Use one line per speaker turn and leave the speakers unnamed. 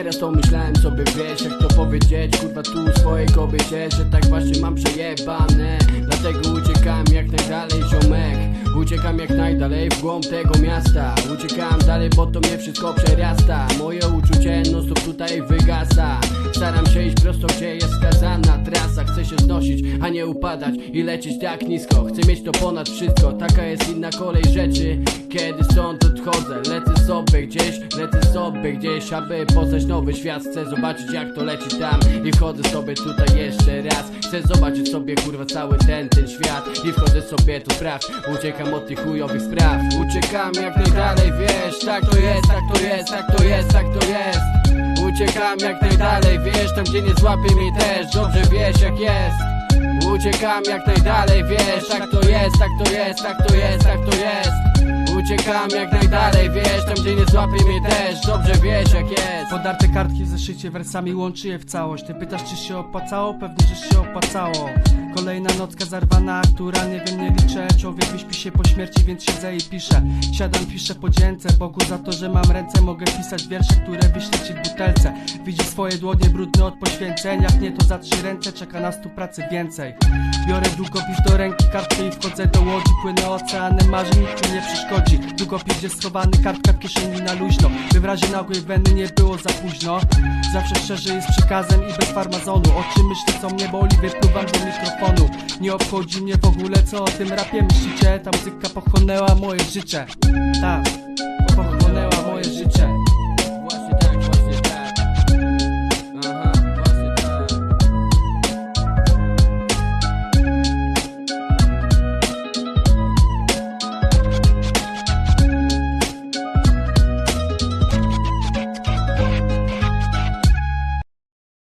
Nieraz to myślałem sobie, wiesz, jak to powiedzieć Kurwa tu swojej kobiecie, że tak właśnie mam przejebane. Dlatego uciekam jak najdalej, ziomek Uciekam jak najdalej w głąb tego miasta. Uciekam dalej, bo to mnie wszystko przerasta. Moje uczucie no stop tutaj wygasa. Staram się iść prosto, gdzie jest skazana a nie upadać i lecieć tak nisko. Chcę mieć to ponad wszystko, taka jest inna kolej rzeczy. Kiedy stąd odchodzę, lecę sobie gdzieś Lecę sobie gdzieś, aby poznać nowy świat. Chcę zobaczyć jak to leci tam I wchodzę sobie tutaj jeszcze raz. Chcę zobaczyć sobie kurwa cały ten, ten świat I wchodzę sobie tu sprawdź Uciekam od tych chujowych spraw. Uciekam jak najdalej, wiesz Tak to jest, tak to jest, tak to jest, tak to jest. Uciekam jak najdalej, wiesz Tam gdzie nie złapie mnie też. Dobrze wiesz jak jest Uciekam jak najdalej, wiesz Tak to jest, tak to jest, tak to jest, tak to jest. Uciekam jak najdalej, wiesz Tam gdzie nie złapie mnie też. Dobrze wiesz jak jest.
Podarte kartki w zeszycie wersami łączy je w całość. Ty pytasz czy się opłacało? Pewnie, że się opłacało Kolejna nocka zarwana, która nie wiem, nie liczę. Człowiek wyśpi się po śmierci, więc siedzę i piszę. Siadam, piszę, podzięcę Bogu za to, że mam ręce. Mogę pisać wiersze, które wyślę ci w butelce. Widzi swoje dłonie brudne od poświęceń Jak nie to za trzy ręce, czeka nas tu pracy więcej. Biorę długopis do ręki, kartkę i wchodzę do łodzi. Płynę oceanem marzeń, nikt mi nie przeszkodzi. Długopis gdzie schowany, kartka w kieszeni na luźno. By w razie nagłej weny nie było za późno. Zawsze szczerze jest przekazem i bez farmazonu. Oczy myśli co mnie boli, wypływam do mikrofonu Nie obchodzi mnie w ogóle co o tym rapie myślicie. Ta muzyka pochłonęła moje życie. Życie